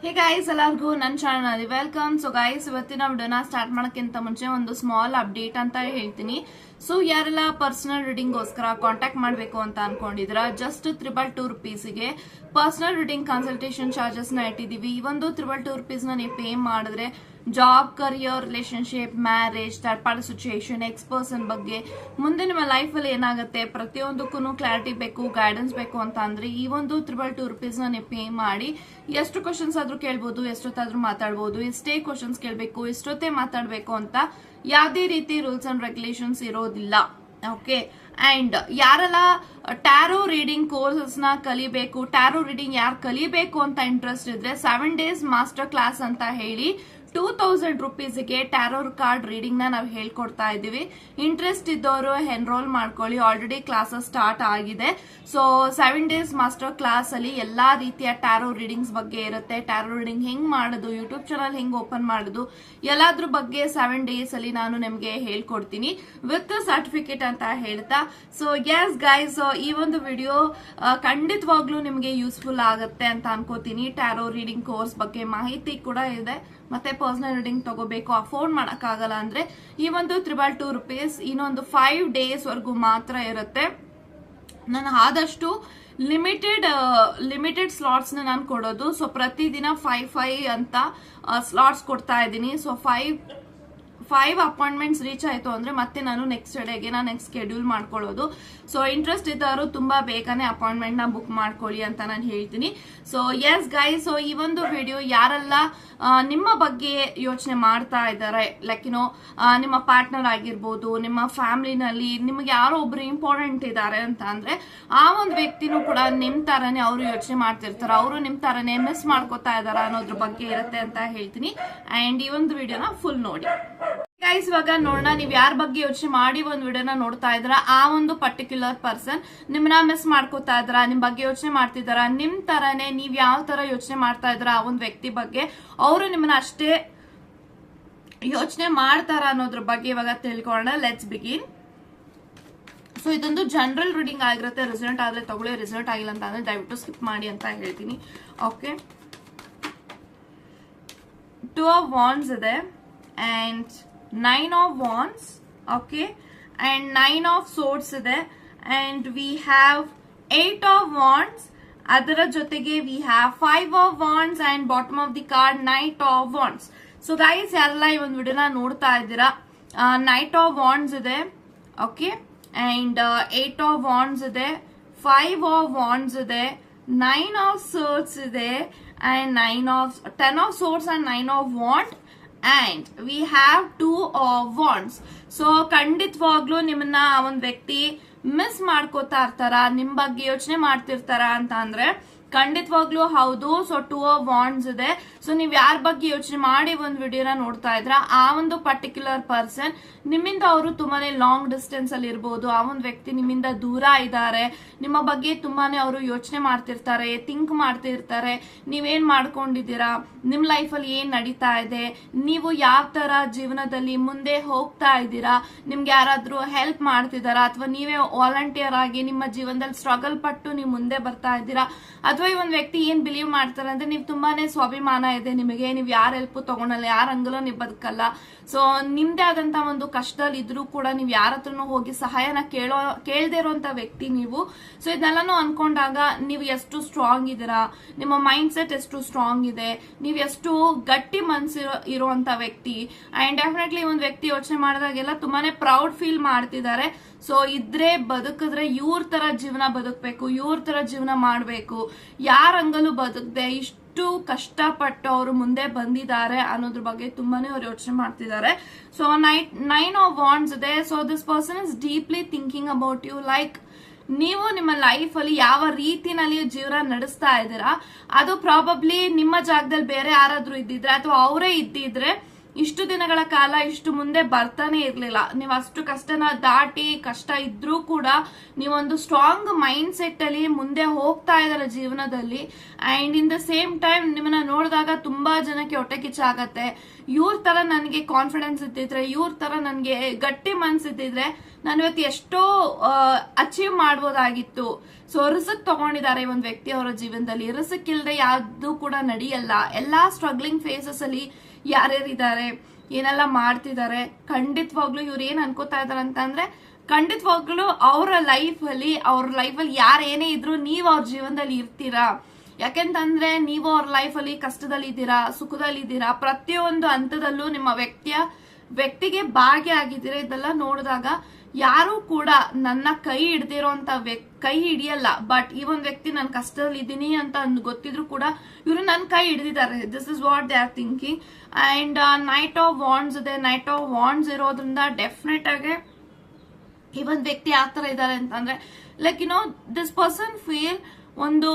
Hey guys ಎಲ್ಲರಿಗೂ ನನ್ನ channel welcome so guys ಇವತ್ತಿನ ವಿಡಿಯೋನ ಸ್ಟಾರ್ಟ್ ಮಾಡೋಕ್ಕಿಂತ ಮುಂಚೆ ಒಂದು ಸ್ಮಾಲ್ ಅಪ್ಡೇಟ್ ಅಂತ ಹೇಳ್ತೀನಿ. ಸೊ ಯಾರೆಲ್ಲ ಪರ್ಸನಲ್ ರೀಡಿಂಗ್ಗೋಸ್ಕರ ಕಾಂಟ್ಯಾಕ್ಟ್ ಮಾಡಬೇಕು ಅಂತ ಅನ್ಕೊಂಡಿದ್ರ ಜಸ್ಟ್ ತ್ರಿಬಲ್ ಟೂ ರುಪೀಸ್ಗೆ ಪರ್ಸನಲ್ ರೀಡಿಂಗ್ ಕನ್ಸಲ್ಟೇಷನ್ ಚಾರ್ಜಸ್ನ ಇಟ್ಟಿದ್ದೀವಿ. ಈ ಒಂದು ತ್ರಿಬಲ್ ಟು ರುಪೀಸ್ನ ನೀವು ಪೇ ಮಾಡಿದ್ರೆ job career relationship marriage third party situation ex person ಬಗ್ಗೆ ಮುಂದೆ ನಿಮ್ಮ ಲೈಫಲ್ಲಿ ಏನಾಗುತ್ತೆ? ಪ್ರತಿಯೊಂದಕ್ಕೂ ಕ್ಲಾರಿಟಿ ಬೇಕು ಗೈಡೆನ್ಸ್ ಬೇಕು ಅಂತ ಅಂದ್ರೆ ಈ ಒಂದು ತ್ರಿಬಲ್ ಟು ರುಪೀಸ್ನ ನೀವು ಪೇ ಮಾಡಿ ಎಷ್ಟು ಕ್ವಶನ್ಸ್ ಆದರೂ ಕೇಳ್ಬೋದು, ಎಷ್ಟೊತ್ತಾದ್ರೂ ಮಾತಾಡ್ಬೋದು, ಎಷ್ಟೇ ಕ್ವಶನ್ಸ್ ಕೇಳಬೇಕು, ಎಷ್ಟೊತ್ತೇ ಮಾತಾಡಬೇಕು ಅಂತ ಯಾವುದೇ ರೀತಿ ರೂಲ್ಸ್ ಅಂಡ್ ರೆಗ್ಯುಲೇಷನ್ಸ್ ಇರೋದಿಲ್ಲ. ಓಕೆ ಅಂಡ್ ಯಾರೆಲ್ಲ ಟ್ಯಾರೋ ರೀಡಿಂಗ್ ಕೋರ್ಸಸ್ನ ಕಲಿಬೇಕು ಟ್ಯಾರೋ ರೀಡಿಂಗ್ ಯಾರು ಕಲಿಬೇಕು ಅಂತ ಇಂಟ್ರೆಸ್ಟ್ ಇದ್ರೆ ಸೆವೆನ್ ಡೇಸ್ ಮಾಸ್ಟರ್ ಕ್ಲಾಸ್ ಅಂತ ಹೇಳಿ ಟೂ ತೌಸಂಡ್ ರುಪೀಸ್ಗೆ ಟ್ಯಾರೋರ್ ಕಾರ್ಡ್ ರೀಡಿಂಗ್ನ ನಾವು ಹೇಳ್ಕೊಡ್ತಾ ಇದೀವಿ ಇಂಟ್ರೆಸ್ಟ್ ಇದ್ದವರು ಎನ್ರೋಲ್ ಮಾಡ್ಕೊಳ್ಳಿ. ಆಲ್ರೆಡಿ ಕ್ಲಾಸಸ್ ಸ್ಟಾರ್ಟ್ ಆಗಿದೆ. So seven days master class ಅಲ್ಲಿ ಎಲ್ಲಾ ರೀತಿಯ ಟ್ಯಾರೋ ರೀಡಿಂಗ್ಸ್ ಬಗ್ಗೆ ಇರುತ್ತೆ. ಟ್ಯಾರೋ ರೀಡಿಂಗ್ ಹೆಂಗ್ ಮಾಡೋದು? ಯೂಟ್ಯೂಬ್ ಚಾನಲ್ ಹೆಂಗ್ ಓಪನ್ ಮಾಡೋದು? ಎಲ್ಲಾದ್ರ ಬಗ್ಗೆ ಸೆವೆನ್ ಡೇಸ್ ಅಲ್ಲಿ ನಾನು ನಿಮ್ಗೆ ಹೇಳ್ಕೊಡ್ತೀನಿ. ವಿತ್ ಸರ್ಟಿಫಿಕೇಟ್ ಅಂತ ಹೇಳ್ತಾ. ಸೊ ಎಸ್ ಗೈಸ್ ಈ ಒಂದು ವಿಡಿಯೋ ಖಂಡಿತವಾಗ್ಲೂ ನಿಮ್ಗೆ ಯೂಸ್ಫುಲ್ ಆಗುತ್ತೆ ಅಂತ ಅನ್ಕೋತೀನಿ. ಟ್ಯಾರೋ ರೀಡಿಂಗ್ ಕೋರ್ಸ್ ಬಗ್ಗೆ ಮಾಹಿತಿ ಕೂಡ ಇದೆ. ಮತ್ತೆ ಪರ್ಸನಲ್ ರೀಡಿಂಗ್ ತಗೋಬೇಕು. ಅಫೋರ್ಡ್ ಮಾಡೋಕ್ಕಾಗಲ್ಲ ಅಂದ್ರೆ ಈ ಒಂದು ತ್ರಿಬಲ್ ಟೂ ರುಪೀಸ್ ಇನ್ನೊಂದು ಫೈವ್ ಡೇಸ್ ವರೆಗೂ ಮಾತ್ರ ಇರುತ್ತೆ. ನಾನು ಆದಷ್ಟು ಲಿಮಿಟೆಡ್ ಲಿಮಿಟೆಡ್ ಸ್ಲಾಟ್ಸ್ ನಾನು ಕೊಡೋದು. ಸೊ ಪ್ರತಿದಿನ ಫೈವ್ ಫೈವ್ ಅಂತ ಸ್ಲಾಟ್ಸ್ ಕೊಡ್ತಾ ಇದ್ದೀನಿ. So five five appointments reach ಆಯಿತು ಅಂದರೆ ಮತ್ತೆ ನಾನು ನೆಕ್ಸ್ಟ್ ಡೇಗೆ ನಾನು ನೆಕ್ಸ್ಟ್ ಶೆಡ್ಯೂಲ್ ಮಾಡ್ಕೊಳ್ಳೋದು. ಸೊ ಇಂಟ್ರೆಸ್ಟ್ ಇದ್ದವರು ತುಂಬ ಬೇಗನೆ ಅಪಾಯಿಂಟ್ಮೆಂಟ್ನ ಬುಕ್ ಮಾಡ್ಕೊಳ್ಳಿ ಅಂತ ನಾನು ಹೇಳ್ತೀನಿ. ಸೊ ಎಸ್ ಗೈ ಸೊ ಈ ಒಂದು ವಿಡಿಯೋ ಯಾರೆಲ್ಲ ನಿಮ್ಮ ಬಗ್ಗೆ ಯೋಚನೆ ಮಾಡ್ತಾ ಇದ್ದಾರೆ ಲೈಕ್ ನೋ ನಿಮ್ಮ ಪಾರ್ಟ್ನರ್ ಆಗಿರ್ಬೋದು, ನಿಮ್ಮ ಫ್ಯಾಮಿಲಿನಲ್ಲಿ ನಿಮಗೆ ಯಾರೋ ಒಬ್ರು ಇಂಪಾರ್ಟೆಂಟ್ ಇದ್ದಾರೆ ಅಂತ ಅಂದರೆ ಆ ಒಂದು ವ್ಯಕ್ತಿನೂ ಕೂಡ ನಿಮ್ಮ ಥರನೇ ಅವರು ಯೋಚನೆ ಮಾಡ್ತಿರ್ತಾರೆ. ಅವರು ನಿಮ್ಮ ಥರನೇ ಮಿಸ್ ಮಾಡ್ಕೋತಾ ಇದ್ದಾರೆ ಅನ್ನೋದ್ರ ಬಗ್ಗೆ ಇರುತ್ತೆ ಅಂತ ಹೇಳ್ತೀನಿ. ಆ್ಯಂಡ್ ಈ ಒಂದು ವಿಡಿಯೋನ ಫುಲ್ ನೋಡಿ. ಗೈಸ್ ಇವಾಗ ನೋಡೋಣ, ನೀವ್ ಯಾರ ಬಗ್ಗೆ ಯೋಚನೆ ಮಾಡಿ ಒಂದು ವಿಡಿಯೋನ ನೋಡ್ತಾ ಇದ್ರ ಆ ಒಂದು ಪರ್ಟಿಕ್ಯುಲರ್ ಪರ್ಸನ್ ನಿಮ್ನ ಮಿಸ್ ಮಾಡ್ಕೋತಾ ಇದ್ರ ನಿಮ್ ಬಗ್ಗೆ ಯೋಚನೆ ಮಾಡ್ತಿದಾರ ನಿಮ್ ತರನೇ ನೀವ್ ಯಾವ ತರ ಯೋಚನೆ ಮಾಡ್ತಾ ಇದ್ರ ಆ ಒಂದು ವ್ಯಕ್ತಿ ಬಗ್ಗೆ? ಅವರು ನಿಮ್ಮನ್ನ ಅಷ್ಟೇ ಯೋಚನೆ ಮಾಡ್ತಾರ ಅನ್ನೋದ್ರ ಬಗ್ಗೆ ಇವಾಗ ತಿಳ್ಕೊಳ್ಳೋಣ. ಲೆಟ್ಸ್ ಬಿಗಿನ್ ಸೊ ಇದೊಂದು ಜನರಲ್ ರೀಡಿಂಗ್ ಆಗಿರುತ್ತೆ. ರಿಸಲ್ಟ್ ಆದ್ರೆ ತಗೊಳ್ಳಿ. ರಿಸಲ್ಟ್ ಆಗಿಲ್ಲ ಅಂತ ಅಂದ್ರೆ ದಯವಿಟ್ಟು ಸ್ಕಿಪ್ ಮಾಡಿ ಅಂತ ಹೇಳ್ತೀನಿ. ಓಕೆ ಟೂ ಆಫ್ ವಾನ್ಸ್ ಇದೆ. And nine of wands okay and nine of swords ಇದೆ. And we have eight of wands ಅದರ ಜೊತೆಗೆ we have five of wands and bottom of the card knight of wands so guys ಎಲ್ಲ ಈ ಒಂದು ವಿಡಿಯೋನ ನೋಡ್ತಾ ಇದ್ದೀರಾ ನೈಟ್ ಆಫ್ ವಾನ್ಸ್ ಇದೆ okay and eight of wands ಇದೆ ಫೈವ್ ಆಫ್ ವಾನ್ಸ್ ಇದೆ ನೈನ್ ಆಫ್ ಸರ್ಟ್ಸ್ ಇದೆ and nine of ten of swords and nine of wands and we have two wands so ಖಂಡಿತವಾಗ್ಲೂ ನಿಮ್ಮನ್ನ ಆ ಒಂದು ವ್ಯಕ್ತಿ ಮಿಸ್ ಮಾಡ್ಕೋತಾ ಇರ್ತಾರ, ನಿಮ್ ಬಗ್ಗೆ ಯೋಚನೆ ಮಾಡ್ತಿರ್ತಾರ ಅಂತ ಅಂದ್ರೆ ಖಂಡಿತವಾಗ್ಲೂ ಹೌದು. ಸೊ ಟೂ ಆಫ್ ವಾಂಡ್ಸ್ ಇದೆ. ಸೊ ನೀವ್ ಯಾರ ಬಗ್ಗೆ ಯೋಚನೆ ಮಾಡಿ ಒಂದು ವಿಡಿಯೋನ ನೋಡ್ತಾ ಇದ್ರ? ಆ ಒಂದು ಪರ್ಟಿಕ್ಯುಲರ್ ಪರ್ಸನ್ ನಿಮ್ಮಿಂದ ಅವರು ತುಂಬಾನೇ ಲಾಂಗ್ ಡಿಸ್ಟೆನ್ಸ್ ಅಲ್ಲಿ ಇರ್ಬೋದು. ಆ ಒಂದು ವ್ಯಕ್ತಿ ನಿಮ್ಮಿಂದ ದೂರ ಇದ್ದಾರೆ ನಿಮ್ಮ ಬಗ್ಗೆ ತುಂಬಾನೇ ಅವರು ಯೋಚನೆ ಮಾಡ್ತಿರ್ತಾರೆ ಥಿಂಕ್ ಮಾಡ್ತಿರ್ತಾರೆ. ನೀವೇನ್ ಮಾಡ್ಕೊಂಡಿದ್ದೀರಾ? ನಿಮ್ ಲೈಫ್ ಅಲ್ಲಿ ಏನ್ ನಡೀತಾ ಇದೆ? ನೀವು ಯಾವ ತರ ಜೀವನದಲ್ಲಿ ಮುಂದೆ ಹೋಗ್ತಾ ಇದ್ದೀರಾ? ನಿಮ್ಗೆ ಯಾರಾದ್ರೂ ಹೆಲ್ಪ್ ಮಾಡ್ತಿದಾರಾ? ಅಥವಾ ನೀವೇ ವಾಲಂಟಿಯರ್ ಆಗಿ ನಿಮ್ಮ ಜೀವನದಲ್ಲಿ ಸ್ಟ್ರಗಲ್ ಪಟ್ಟು ನೀವು ಮುಂದೆ ಬರ್ತಾ ಇದ್ದೀರಾ? ಅಥವಾ ಈ ಒಂದು ವ್ಯಕ್ತಿ ಏನ್ ಬಿಲೀವ್ ಮಾಡ್ತಾರೆ ಅಂದ್ರೆ ನೀವು ತುಂಬಾನೇ ಸ್ವಾಭಿಮಾನ ಇದೆ ನಿಮಗೆ, ನೀವು ಯಾರ ಹೆಲ್ಪ್ ತಗೊಳಲ್ಲ ಯಾರ ಅಂಗಲೂ ನೀವು ಬದುಕಲ್ಲ. ಸೊ ನಿಮ್ದೇ ಆದಂತ ಒಂದು ಕಷ್ಟದಲ್ಲಿ ಇದ್ರೂ ಕೂಡ ನೀವು ಯಾರ ಹತ್ರನೂ ಹೋಗಿ ಸಹಾಯನ ಕೇಳೋ, ಕೇಳದೇ ಇರುವಂತ ವ್ಯಕ್ತಿ ನೀವು. ಸೊ ಇದನ್ನೆಲ್ಲಾನು ಅನ್ಕೊಂಡಾಗ ನೀವು ಎಷ್ಟು ಸ್ಟ್ರಾಂಗ್ ಇದ್ದೀರಾ ನಿಮ್ಮ ಮೈಂಡ್ ಸೆಟ್ ಎಷ್ಟು ಸ್ಟ್ರಾಂಗ್ ಇದೆ, ನೀವು ಎಷ್ಟು ಗಟ್ಟಿ ಮನ್ಸಿರೋ ಇರುವಂತ ವ್ಯಕ್ತಿ. ಅಂಡ್ ಡೆಫಿನೆಟ್ಲಿ ಒಂದು ವ್ಯಕ್ತಿ ಯೋಚನೆ ಮಾಡಿದಾಗೆಲ್ಲ ತುಂಬಾನೇ ಪ್ರೌಡ್ ಫೀಲ್ ಮಾಡ್ತಿದ್ದಾರೆ. ಸೊ ಇದ್ರೆ ಬದುಕಿದ್ರೆ ಇವ್ರ ತರ ಜೀವನ ಬದುಕಬೇಕು, ಇವ್ರ ತರ ಜೀವನ ಮಾಡಬೇಕು. ಯಾರ ಅಂಗಲೂ ಬದುಕದೆ, ಇಷ್ಟು ಕಷ್ಟಪಟ್ಟು ಅವರು ಮುಂದೆ ಬಂದಿದ್ದಾರೆ ಅನ್ನೋದ್ರ ಬಗ್ಗೆ ತುಂಬಾನೇ ಅವ್ರು ಯೋಚನೆ ಮಾಡ್ತಿದ್ದಾರೆ. So knight nine of wands ಇದೆ. So this person is deeply thinking about you like ನೀವು ನಿಮ್ಮ ಲೈಫ್ ಅಲ್ಲಿ ಯಾವ ರೀತಿನಲ್ಲಿ ಜೀವನ ನಡೆಸ್ತಾ ಇದ್ದೀರಾ, ಅದು ಪ್ರಾಬಬ್ಲಿ ನಿಮ್ಮ ಜಾಗದಲ್ಲಿ ಬೇರೆ ಯಾರಾದ್ರೂ ಇದ್ದಿದ್ರೆ ಅಥವಾ ಅವರೇ ಇದ್ದಿದ್ರೆ ಇಷ್ಟು ದಿನಗಳ ಕಾಲ ಇಷ್ಟು ಮುಂದೆ ಬರ್ತಾನೆ ಇರಲಿಲ್ಲ. ನೀವು ಅಷ್ಟು ಕಷ್ಟನ ದಾಟಿ ಕಷ್ಟ ಇದ್ರೂ ಕೂಡ ನೀವೊಂದು ಸ್ಟ್ರಾಂಗ್ ಮೈಂಡ್ ಸೆಟ್ ಅಲ್ಲಿ ಮುಂದೆ ಹೋಗ್ತಾ ಇದ್ದಾರೆ ಜೀವನದಲ್ಲಿ. And in the same time ನಿಮ್ಮನ್ನ ನೋಡಿದಾಗ ತುಂಬಾ ಜನಕ್ಕೆ ಹೊಟ್ಟೆ ಕಿಚ್ಚಾಗತ್ತೆ ಇವ್ರ ತರ ನನಗೆ ಕಾನ್ಫಿಡೆನ್ಸ್ ಇದ್ದಿದ್ರೆ, ಇವ್ರ ತರ ನನಗೆ ಗಟ್ಟಿ ಮನ್ಸಿದ್ದಿದ್ರೆ ನಾನು ಇವತ್ತು ಎಷ್ಟೋ ಅಚೀವ್ ಮಾಡ್ಬೋದಾಗಿತ್ತು. ಸೊ ರಿಸಕ್ ತಗೊಂಡಿದ್ದಾರೆ ಒಂದು ವ್ಯಕ್ತಿ ಅವರ ಜೀವನದಲ್ಲಿ. ರಿಸಕ್ ಇಲ್ಲದೆ ಯಾವ್ದು ಕೂಡ ನಡೆಯಲ್ಲ. ಎಲ್ಲಾ ಸ್ಟ್ರಗ್ಲಿಂಗ್ ಫೇಸಸ್ ಅಲ್ಲಿ ಯಾರ್ಯಾರಿದ್ದಾರೆ, ಏನೆಲ್ಲ ಮಾಡ್ತಿದ್ದಾರೆ, ಖಂಡಿತವಾಗ್ಲೂ ಇವ್ರು ಏನ್ ಅನ್ಕೋತಾ ಇದಾರೆ ಅಂತಂದ್ರೆ, ಖಂಡಿತವಾಗ್ಲೂ ಅವರ ಲೈಫ್ ಅಲ್ಲಿ, ಅವ್ರ ಲೈಫ್ ಅಲ್ಲಿ ಯಾರು ಏನೇ ಇದ್ರು ನೀವು ಅವ್ರ ಜೀವನದಲ್ಲಿ ಇರ್ತೀರಾ. ಯಾಕೆಂತಂದ್ರೆ ನೀವು ಅವ್ರ ಲೈಫ್ ಅಲ್ಲಿ ಕಷ್ಟದಲ್ಲಿ ಇದ್ದೀರಾ, ಸುಖದಲ್ಲಿ ಇದ್ದೀರಾ, ಪ್ರತಿಯೊಂದು ಹಂತದಲ್ಲೂ ನಿಮ್ಮ ವ್ಯಕ್ತಿಯ, ವ್ಯಕ್ತಿಗೆ ಭಾಗಿಯಾಗಿದ್ದೀರಾ ಇದೆಲ್ಲ ನೋಡಿದಾಗ ಯಾರು ಕೂಡ ನನ್ನ ಕೈ ಹಿಡ್ದಿರೋಂತ ವ್ಯಕ್ತಿ ಕೈ ಹಿಡಿಯಲ್ಲ ಬಟ್ ಈ ಒಂದು ವ್ಯಕ್ತಿ ನನ್ನ ಕಷ್ಟದಲ್ಲಿ ಇದ್ದೀನಿ ಅಂತ ಗೊತ್ತಿದ್ರು ಕೂಡ ಇವರು ನನ್ನ ಕೈ ಹಿಡಿದಿದ್ದಾರೆ. This is what they are thinking and knight of wands ಇದೆ. ನೈಟ್ ಆಫ್ ವಾಂಡ್ಸ್ ಇರೋದ್ರಿಂದ ಡೆಫಿನೆಟ್ ಆಗಿ ಈ ಒಂದು ವ್ಯಕ್ತಿ ಯಾವ ತರ ಇದ್ದಾರೆ ಅಂತಂದ್ರೆ like you know this person feel ಒಂದು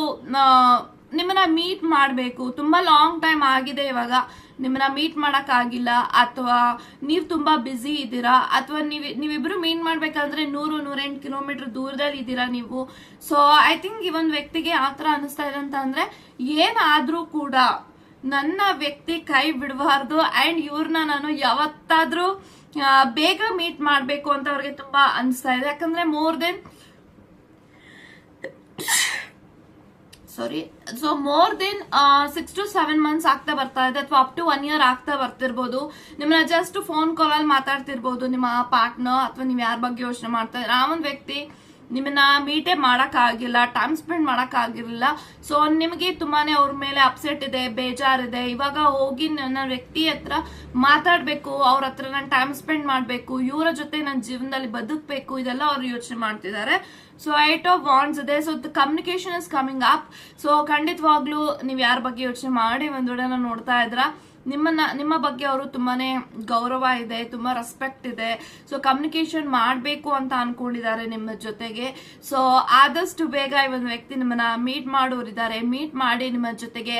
ನಿಮ್ಮನ್ನ ಮೀಟ್ ಮಾಡಬೇಕು. ತುಂಬಾ ಲಾಂಗ್ ಟೈಮ್ ಆಗಿದೆ ಇವಾಗ. ನಿಮ್ಮನ್ನ ಮೀಟ್ ಮಾಡಕ್ ಆಗಿಲ್ಲ ಅಥವಾ ನೀವು ತುಂಬಾ ಬ್ಯುಸಿ ಇದ್ದೀರಾ ಅಥವಾ ನೀವ್, ನೀವಿಬ್ರು ಮೀಟ್ ಮಾಡ್ಬೇಕಂದ್ರೆ ನೂರು, ನೂರೆಂಟು ಕಿಲೋಮೀಟರ್ ದೂರದಲ್ಲಿ ಇದ್ದೀರಾ ನೀವು. ಸೊ ಐ ಥಿಂಕ್ ಈ ಒಂದು ವ್ಯಕ್ತಿಗೆ ಆ ತರ ಅನಿಸ್ತಾ ಇದೆ ಅಂತ ಅಂದ್ರೆ ಏನಾದ್ರೂ ಕೂಡ ನನ್ನ ವ್ಯಕ್ತಿ ಕೈ ಬಿಡಬಾರ್ದು ಅಂಡ್ ಇವ್ರನ್ನ ನಾನು ಯಾವತ್ತಾದ್ರೂ ಬೇಗ ಮೀಟ್ ಮಾಡ್ಬೇಕು ಅಂತ ಅವ್ರಿಗೆ ತುಂಬಾ ಅನಿಸ್ತಾ ಇದೆ. ಯಾಕಂದ್ರೆ more than sorry so more than six to seven months ಆಗ್ತಾ ಬರ್ತಾ ಇದೆ. ಅಥವಾ ಅಪ್ ಟು ಒನ್ ಇಯರ್ ಆಗ್ತಾ ಬರ್ತಿರ್ಬೋದು. ನಿಮ್ಮನ್ನ ಜಸ್ಟ್ ಫೋನ್ ಕಾಲ್ ಅಲ್ಲಿ ಮಾತಾಡ್ತಿರ್ಬೋದು. ನಿಮ್ಮ ಪಾರ್ಟ್ನರ್ ಅಥವಾ ನೀವು ಯಾರ ಬಗ್ಗೆ ಯೋಚನೆ ಮಾಡ್ತಾ ಇದ್ರೆ ಆ ಒಂದು ವ್ಯಕ್ತಿ ನಿಮ್ಮನ್ನ ಮೀಟೇ ಮಾಡೋಕ್ಕಾಗಿಲ್ಲ ಟೈಮ್ ಸ್ಪೆಂಡ್ ಮಾಡೋಕ್ಕಾಗಿರಲಿಲ್ಲ. ಸೊ ನಿಮಗೆ ತುಂಬಾನೇ ಅವ್ರ ಮೇಲೆ ಅಪ್ಸೆಟ್ ಇದೆ, ಬೇಜಾರಿದೆ. ಇವಾಗ ಹೋಗಿ ನನ್ನ ವ್ಯಕ್ತಿ ಹತ್ರ ಮಾತಾಡಬೇಕು, ಅವ್ರ ಹತ್ರ ನಾನು ಟೈಮ್ ಸ್ಪೆಂಡ್ ಮಾಡಬೇಕು, ಇವರ ಜೊತೆ ನನ್ನ ಜೀವನದಲ್ಲಿ ಬದುಕಬೇಕು, ಇದೆಲ್ಲ ಅವ್ರು ಯೋಚನೆ ಮಾಡ್ತಿದ್ದಾರೆ. ಸೊ ಐಟ್ ಆಫ್ ವಾನ್ಸ್ ಇದೆ. So communication is coming up so ಖಂಡಿತವಾಗ್ಲೂ ನೀವು ಯಾರ ಬಗ್ಗೆ ಯೋಚನೆ ಮಾಡಿ ಒಂದ್ ವಿಡಿಯೋನ ನೋಡ್ತಾ ಇದ್ರ. ನಿಮ್ಮನ್ನ ನಿಮ್ಮ ಬಗ್ಗೆ ಅವರು ತುಂಬಾನೇ ಗೌರವ ಇದೆ, ತುಂಬಾ ರೆಸ್ಪೆಕ್ಟ್ ಇದೆ. ಸೊ ಕಮ್ಯುನಿಕೇಶನ್ ಮಾಡಬೇಕು ಅಂತ ಅನ್ಕೊಂಡಿದ್ದಾರೆ ನಿಮ್ಮ ಜೊತೆಗೆ. ಸೊ ಆದಷ್ಟು ಬೇಗ ಈ ಒಂದು ವ್ಯಕ್ತಿ ನಿಮ್ಮನ್ನ ಮೀಟ್ ಮಾಡೋರಿದ್ದಾರೆ. ಮೀಟ್ ಮಾಡಿ ನಿಮ್ಮ ಜೊತೆಗೆ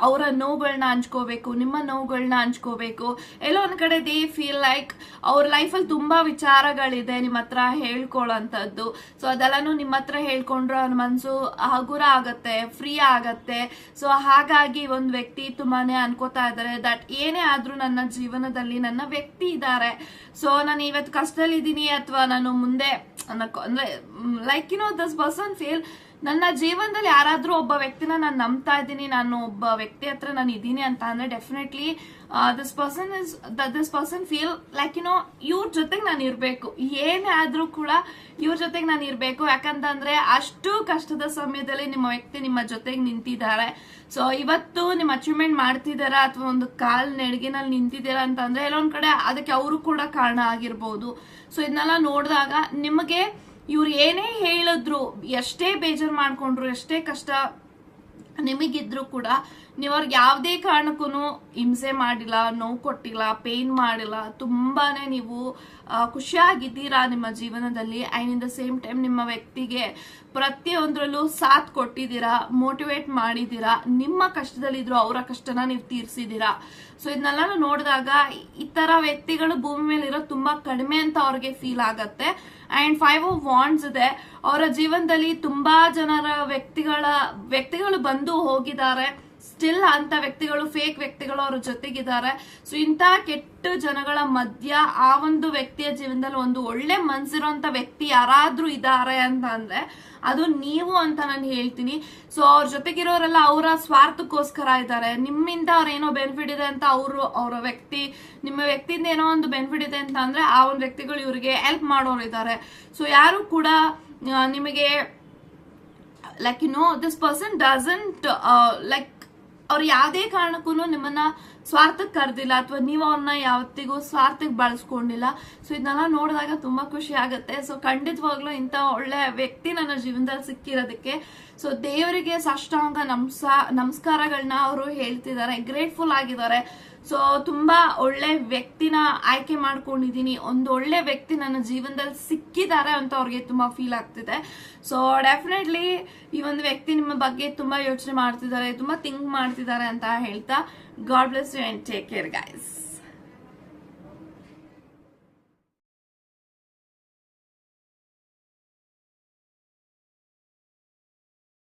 ಅವರ ನೋವುಗಳನ್ನ ಹಂಚ್ಕೋಬೇಕು, ನಿಮ್ಮ ನೋವುಗಳನ್ನ ಹಂಚ್ಕೋಬೇಕು. ಎಲ್ಲೋ ಒಂದ್ ಕಡೆ ದೇ ಫೀಲ್ ಲೈಕ್ ಅವ್ರ ಲೈಫಲ್ಲಿ ತುಂಬಾ ವಿಚಾರಗಳಿದೆ ನಿಮ್ಮ ಹತ್ರ ಹೇಳ್ಕೊಳ್ಳೋಂಥದ್ದು. ಸೊ ಅದೆಲ್ಲಾನು ನಿಮ್ಮ ಹತ್ರ ಹೇಳ್ಕೊಂಡ್ರೆ ಅವ್ರ ಮನಸ್ಸು ಹಗುರ ಆಗತ್ತೆ ಫ್ರೀ ಆಗತ್ತೆ. ಸೊ ಹಾಗಾಗಿ ಒಂದು ವ್ಯಕ್ತಿ ತುಂಬಾನೇ ಅನ್ಕೋತಾ ಇದ್ದಾರೆ. ದಟ್ ಏನೇ ಆದ್ರೂ ನನ್ನ ಜೀವನದಲ್ಲಿ ನನ್ನ ವ್ಯಕ್ತಿ ಇದ್ದಾರೆ. ಸೊ ನಾನು ಇವತ್ತು ಕಷ್ಟದಲ್ಲಿ ಇದ್ದೀನಿ ಅಥವಾ ನಾನು ಮುಂದೆ ಅಂದ್ರೆ like you know this person feel ನನ್ನ ಜೀವನದಲ್ಲಿ ಯಾರಾದ್ರೂ ಒಬ್ಬ ವ್ಯಕ್ತಿನ ನಾನು ನಂಬ್ತಾ ಇದ್ದೀನಿ, ನಾನು ಒಬ್ಬ ವ್ಯಕ್ತಿ ಹತ್ರ ನಾನು ಇದ್ದೀನಿ ಅಂತ ಅಂದ್ರೆ definitely this person is this person feel like you know ಇವ್ರ ಜೊತೆಗೆ ನಾನು ಇರಬೇಕು. ಏನೇ ಆದ್ರೂ ಕೂಡ ಇವ್ರ ಜೊತೆಗೆ ನಾನು ಇರಬೇಕು. ಯಾಕಂತಂದ್ರೆ ಅಷ್ಟು ಕಷ್ಟದ ಸಮಯದಲ್ಲಿ ನಿಮ್ಮ ವ್ಯಕ್ತಿ ನಿಮ್ಮ ಜೊತೆಗೆ ನಿಂತಿದ್ದಾರೆ. ಸೊ ಇವತ್ತು ನಿಮ್ಮ ಅಚೀವ್ಮೆಂಟ್ ಮಾಡ್ತಿದ್ದಾರಾ ಅಥವಾ ಒಂದು ಕಾಲ್ ನೆಡಗಿನಲ್ಲಿ ನಿಂತಿದ್ದೀರಾ ಅಂತಂದ್ರೆ ಎಲ್ಲೊಂದ್ ಕಡೆ ಅದಕ್ಕೆ ಅವರು ಕೂಡ ಕಾರಣ ಆಗಿರ್ಬೋದು. ಸೊ ಇದನ್ನೆಲ್ಲ ನೋಡಿದಾಗ ನಿಮಗೆ ಇವ್ರು ಏನೇ ಹೇಳಿದ್ರು ಎಷ್ಟೇ ಬೇಜಾರು ಮಾಡಿಕೊಂಡ್ರು ಎಷ್ಟೇ ಕಷ್ಟ ನಿಮಗಿದ್ರು ಕೂಡ ನೀವು ಅವ್ರಿಗೆ ಯಾವುದೇ ಕಾರಣಕ್ಕೂ ಹಿಂಸೆ ಮಾಡಿಲ್ಲ, ನೋವು ಕೊಟ್ಟಿಲ್ಲ ಪೇನ್ ಮಾಡಿಲ್ಲ, ತುಂಬಾನೇ ನೀವು ಖುಷಿಯಾಗಿದ್ದೀರಾ ನಿಮ್ಮ ಜೀವನದಲ್ಲಿ. And in the same time ನಿಮ್ಮ ವ್ಯಕ್ತಿಗೆ ಪ್ರತಿಯೊಂದರಲ್ಲೂ ಸಾಥ್ ಕೊಟ್ಟಿದ್ದೀರಾ ಮೋಟಿವೇಟ್ ಮಾಡಿದ್ದೀರಾ, ನಿಮ್ಮ ಕಷ್ಟದಲ್ಲಿದ್ರು ಅವರ ಕಷ್ಟನ ನೀವು ತೀರಿಸಿದ್ದೀರಾ. ಸೊ ಇದನ್ನೆಲ್ಲ ನೋಡಿದಾಗ ಈ ಥರ ವ್ಯಕ್ತಿಗಳು ಭೂಮಿ ಮೇಲೆ ಇರೋದು ತುಂಬಾ ಕಡಿಮೆ ಅಂತ ಅವ್ರಿಗೆ ಫೀಲ್ ಆಗತ್ತೆ. ಆ್ಯಂಡ್ ಫೈವ್ ಆಫ್ ವಾಂಡ್ಸ್ ಇದೆ. ಅವರ ಜೀವನದಲ್ಲಿ ತುಂಬಾ ಜನರ ವ್ಯಕ್ತಿಗಳ, ವ್ಯಕ್ತಿಗಳು ಬಂದು ಹೋಗಿದ್ದಾರೆ. ಸ್ಟಿಲ್ ಅಂತ ವ್ಯಕ್ತಿಗಳು ಫೇಕ್ ವ್ಯಕ್ತಿಗಳು ಅವ್ರ ಜೊತೆಗಿದ್ದಾರೆ. ಸೊ ಇಂತಹ ಕೆಟ್ಟ ಜನಗಳ ಮಧ್ಯ ಆ ಒಂದು ವ್ಯಕ್ತಿಯ ಜೀವನದಲ್ಲಿ ಒಂದು ಒಳ್ಳೆ ಮನ್ಸಿರೋಂತ ವ್ಯಕ್ತಿ ಯಾರಾದ್ರೂ ಇದ್ದಾರೆ ಅಂತ ಅಂದ್ರೆ, ಅದು ನೀವು ಅಂತ ನಾನು ಹೇಳ್ತೀನಿ. ಸೊ ಅವ್ರ ಜೊತೆಗಿರೋರೆಲ್ಲ ಅವರ ಸ್ವಾರ್ಥಕ್ಕೋಸ್ಕರ ಇದ್ದಾರೆ. ನಿಮ್ಮಿಂದ ಅವ್ರ ಏನೋ ಬೆನಿಫಿಟ್ ಇದೆ ಅಂತ ಅವರು, ಅವರ ವ್ಯಕ್ತಿ, ನಿಮ್ಮ ವ್ಯಕ್ತಿಯಿಂದ ಏನೋ ಒಂದು ಬೆನಿಫಿಟ್ ಇದೆ ಅಂತ ಅಂದ್ರೆ, ಆ ಒಂದು ವ್ಯಕ್ತಿಗಳು ಇವರಿಗೆ ಹೆಲ್ಪ್ ಮಾಡೋರು ಇದ್ದಾರೆ. ಸೊ ಯಾರು ಕೂಡ ನಿಮಗೆ like you know this person doesn't like ಅವ್ರು ಯಾವುದೇ ಕಾರಣಕ್ಕೂ ನಿಮ್ಮನ್ನ ಸ್ವಾರ್ಥಕ್ಕೆ ಕರೆದಿಲ್ಲ ಅಥವಾ ನೀವು ಅವ್ರನ್ನ ಯಾವತ್ತಿಗೂ ಸ್ವಾರ್ಥಕ್ಕೆ ಬಳಸ್ಕೊಂಡಿಲ್ಲ. ಸೊ ಇದನ್ನೆಲ್ಲ ನೋಡಿದಾಗ ತುಂಬಾ ಖುಷಿ ಆಗುತ್ತೆ. ಸೊ ಖಂಡಿತವಾಗ್ಲೂ ಇಂಥ ಒಳ್ಳೆ ವ್ಯಕ್ತಿ ನನ್ನ ಜೀವನದಲ್ಲಿ ಸಿಕ್ಕಿರೋದಕ್ಕೆ. ಸೊ ದೇವರಿಗೆ ಸಾಷ್ಟಾಂಗ ನಮಸ ನಮಸ್ಕಾರಗಳನ್ನ ಅವರು ಹೇಳ್ತಿದ್ದಾರೆ. ಗ್ರೇಟ್ಫುಲ್ ಆಗಿದ್ದಾರೆ. ಸೊ ತುಂಬಾ ಒಳ್ಳೆ ವ್ಯಕ್ತಿನ ಆಯ್ಕೆ ಮಾಡ್ಕೊಂಡಿದ್ದೀನಿ. ಒಂದು ಒಳ್ಳೆ ವ್ಯಕ್ತಿ ನನ್ನ ಜೀವನದಲ್ಲಿ ಸಿಕ್ಕಿದ್ದಾರೆ ಅಂತ ಅವ್ರಿಗೆ ತುಂಬಾ ಫೀಲ್ ಆಗ್ತಿದೆ. ಸೊ ಡೆಫಿನೆಟ್ಲಿ ಈ ಒಂದು ವ್ಯಕ್ತಿ ನಿಮ್ಮ ಬಗ್ಗೆ ತುಂಬಾ ಯೋಚನೆ ಮಾಡ್ತಿದ್ದಾರೆ, ತುಂಬಾ ಥಿಂಕ್ ಮಾಡ್ತಿದ್ದಾರೆ ಅಂತ ಹೇಳ್ತಾ God bless you and take care guys